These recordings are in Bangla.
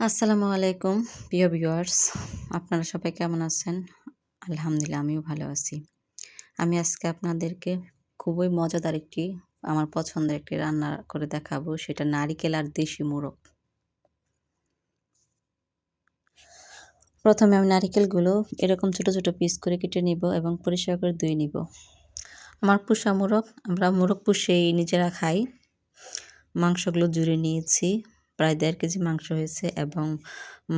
আসসালামু আলাইকুম, প্রিয় ভিউয়ার্স। আপনারা সবাই কেমন আছেন? আলহামদুলিল্লাহ, আমিও ভালো আছি। আমি আজকে আপনাদেরকে খুবই মজাদার একটি, আমার পছন্দের একটি রান্না করে দেখাবো। সেটা নারিকেল আর দেশি মোরগ। প্রথমে আমি নারিকেলগুলো এরকম ছোট ছোট পিস করে কেটে নিব এবং পরিষ্কার করে ধুয়ে নিব। আমার পুষা মোরগ, আমরা মোরগ পুষেই নিজেরা খাই। মাংসগুলো জুড়ে নিয়েছি। প্রায় দেড় কেজি মাংস হয়েছে এবং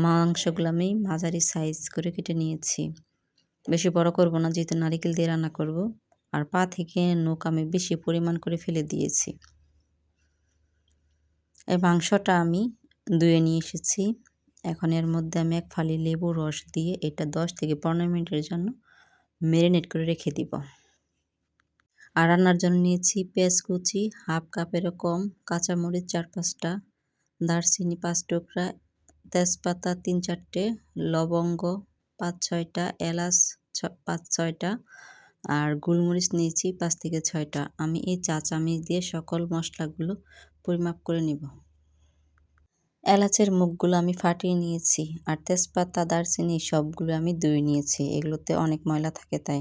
মাংসগুলো আমি মাঝারি সাইজ করে কেটে নিয়েছি। বেশি বড় করব না, যেহেতু নারিকেল দিয়ে রান্না করব। আর পা থেকে নোক আমি বেশি পরিমাণ করে ফেলে দিয়েছি। এই মাংসটা আমি ধুয়ে নিয়ে এসেছি। এখন এর মধ্যে আমি এক ফালি লেবু রস দিয়ে এটা দশ থেকে পনেরো মিনিটের জন্য ম্যারিনেট করে রেখে দিব। আর রান্নার জন্য নিয়েছি পেঁয়াজ কুচি, হাফ কাপেরও কম, কাঁচামরিচ চার পাঁচটা দারচিনি পাঁচ টুকরা, তেজপাতা তিন চারটে, লবঙ্গ পাঁচ ছয়টা, এলাচ পাঁচ ছয়টা আর গোলমরিচ নিয়েছি পাঁচ থেকে ছয়টা। আমি এই চা চামিচ দিয়ে সকল মশলাগুলো পরিমাপ করে নিব। এলাচের মুখগুলো আমি ফাটিয়ে নিয়েছি আর তেজপাতা, দারচিনি সবগুলো আমি ধুয়ে নিয়েছি। এগুলোতে অনেক ময়লা থাকে তাই।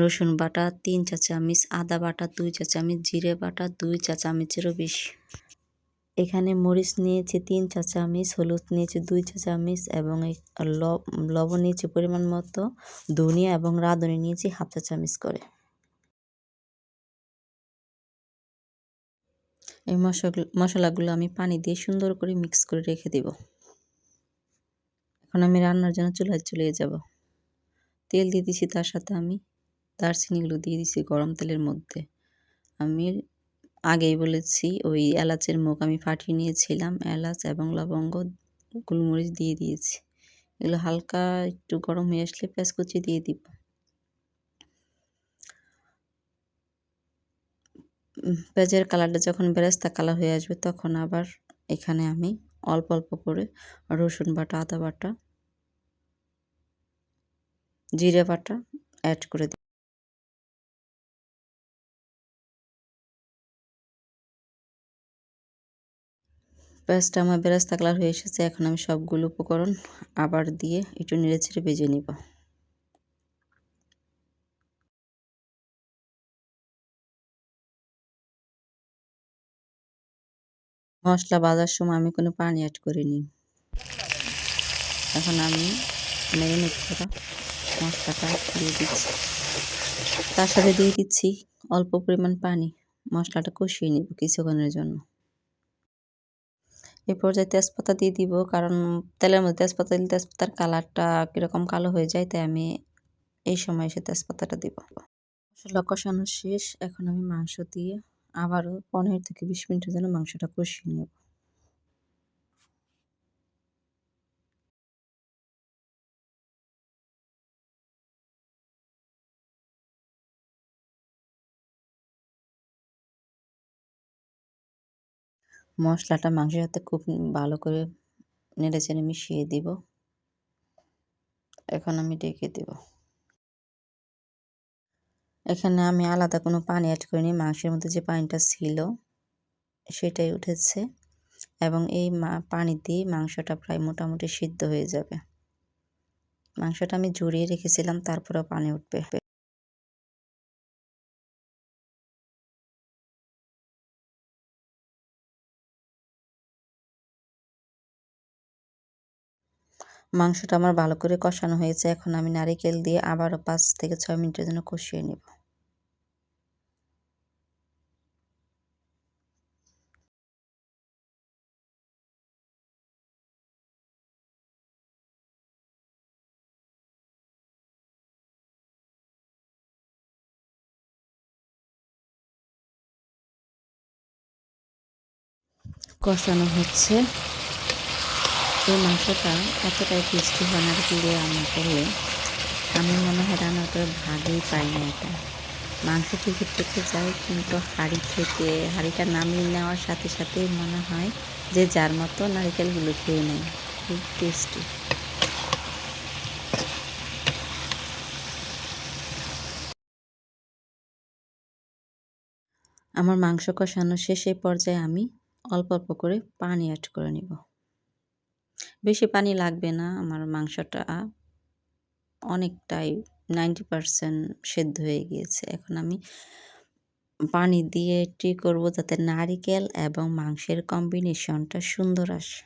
রসুন বাটা, তিন চা চামচ, আদা বাটা, দুই চা চামচ, জিরে বাটা, দুই চা চামচেরও বেশি। এখানে মরিচ নিয়েছি তিন চা চামচ, হলুদ নিয়েছি দুই চা চামচ এবং লবণ নিয়েছি পরিমাণ মতো, ধনিয়া এবং রাঁধুনি নিয়েছি হাফ চা চামচ করে। এই মশলাগুলো আমি পানি দিয়ে সুন্দর করে মিক্স করে রেখে দেব। এখন আমি রান্নার জন্য চুলায় চলে যাব। তেল দিয়ে দিছি তার সাথে আমি দারচিনিগুলো দিয়ে দিছি গরম তেলের মধ্যে। আমি আগেই বলেছি, ওই এলাচের মুখ আমি ফাটিয়ে নিয়েছিলাম, এলাচ এবং লবঙ্গ, গোলমরিচ দিয়ে দিয়েছি। এগুলো হালকা একটু গরম হয়ে আসলে পেঁয়াজ কুচি দিয়ে দিব। পেঁয়াজের কালারটা যখন বেরেস্তা কালার হয়ে আসবে তখন আবার এখানে আমি অল্প অল্প করে রসুন বাটা, আদা বাটা, জিরে বাটা অ্যাড করে দিই পেঁয়াজটা আমার বেরাস্তা কালার হয়ে এসেছে, এখন আমি সবগুলো উপকরণ আবার দিয়ে একটু নেড়ে ছেড়ে ভেজে নিব। মশলা বাজার সময় আমি কোনো পানি অ্যাড করিনি। এখন আমি ম্যারিনেট করা মশলাটা দিয়ে দিচ্ছি। তার সাথে দিয়ে দিচ্ছি অল্প পরিমাণ পানি, মশলাটা কষিয়ে নিব কিছুক্ষণের জন্য। এই পর্যায়ে তেজপাতা দিয়ে দিব, কারণ তেলের মধ্যে তেজপাতা দিলে তেজপাতার কালারটা কীরকম কালো হয়ে যায়, তাই আমি এই সময় এসে তেজপাতাটা দিব। মশলা কষানো শেষ, এখন আমি মাংস দিয়ে আবারও পনেরো থেকে বিশ মিনিটের জন্য মাংসটা কষিয়ে নেব। মশলাটা মাংসের সাথে খুব ভালো করে নেড়ে চেড়ে মিশিয়ে দিব। এখন আমি ডেকে দেব। এখানে আমি আলাদা কোনো পানি অ্যাড করিনি, মাংসের মধ্যে যে পানিটা ছিল সেটাই উঠেছে এবং এই পানি দিয়ে মাংসটা প্রায় মোটামুটি সিদ্ধ হয়ে যাবে। মাংসটা আমি জড়িয়ে রেখেছিলাম, তারপরেও পানি উঠবে। মাংসটা আমার ভালো করে কষানো হয়েছে। এখন আমি নারিকেল দিয়ে আবারও পাঁচ থেকে ছয় মিনিটের জন্য কষিয়ে নেব। কষানো হচ্ছে। এই মাংসটা এতটাই টেস্টি হয় নারকেল দিয়ে রান্না করলে আমি মনে হয় রান্না করে ভাগেই পাই না এটা। মাংস থেকে থেকে যায় কিন্তু হাঁড়ি থেকে, হাঁড়িটা নামিয়ে নেওয়ার সাথে সাথেই মনে হয় যে যার মতো নারিকেলগুলো খেয়ে নেয়। খুব টেস্টি আমার মাংস কষানো শেষে পর্যায়ে আমি অল্প অল্প করে পানি অ্যাড করে নিব। বেশি পানি লাগবে না, আমার মাংসটা অনেকটাই নাইনটি পারসেন্ট সেদ্ধ হয়ে গিয়েছে। এখন আমি পানি দিয়ে এটি করব যাতে নারিকেল এবং মাংসের কম্বিনেশনটা সুন্দর আসে।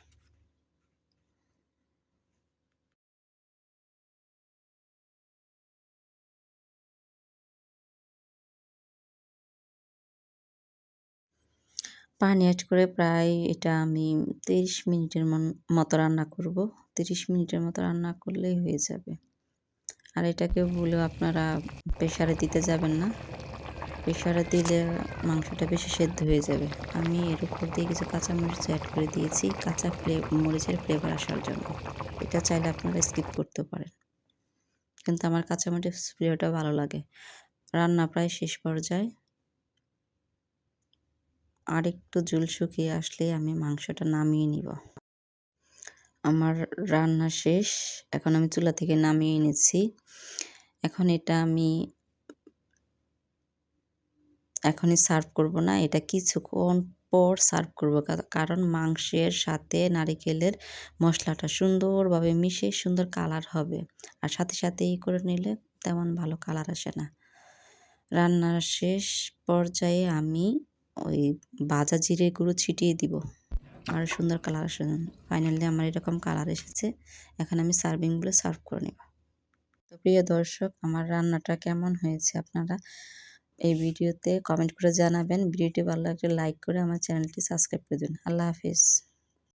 পানি অ্যাড করে প্রায় এটা আমি তিরিশ মিনিটের মতো রান্না করব। তিরিশ মিনিটের মতো রান্না করলেই হয়ে যাবে। আর এটাকে ভুলেও আপনারা প্রেশারে দিতে যাবেন না। প্রেশারে দিলে মাংসটা বেশি সেদ্ধ হয়ে যাবে। আমি এর উপর দিয়ে কিছু কাঁচামরিচ অ্যাড করে দিয়েছি। কাঁচা ফ্লে, মরিচের ফ্লেভার আসার জন্য। এটা চাইলে আপনারা স্কিপ করতে পারেন। কিন্তু আমার কাঁচামরিচ ফ্লেভারটা ভালো লাগে। রান্না প্রায় শেষ পর্যায়ে। আর একটু জল শুকিয়ে আসলে আমি মাংসটা নামিয়ে নিব। আমার রান্না শেষ। এখন আমি চুলা থেকে নামিয়ে এনেছি এখন এটা আমি এখনই সার্ভ করব না, এটা কিছুক্ষণ পর সার্ভ করব কারণ মাংসের সাথে নারিকেলের মশলাটা সুন্দরভাবে মিশে সুন্দর কালার হবে। আর সাথে সাথে এই করে নিলে তেমন ভালো কালার আসে না। রান্নার শেষ পর্যায়ে আমি ওই বাজা জিরে গুঁড়ো ছিটিয়ে দিব। আরও সুন্দর কালার আসে। ফাইনালি আমার এরকম কালার এসেছে। এখন আমি সার্ভিংগুলো সার্ভ করে নেব। তো প্রিয় দর্শক, আমার রান্নাটা কেমন হয়েছে আপনারা এই ভিডিওতে কমেন্ট করে জানাবেন। ভিডিওটি ভালো লাগলে লাইক করে আমার চ্যানেলটি সাবস্ক্রাইব করে দিন। আল্লাহ হাফিজ।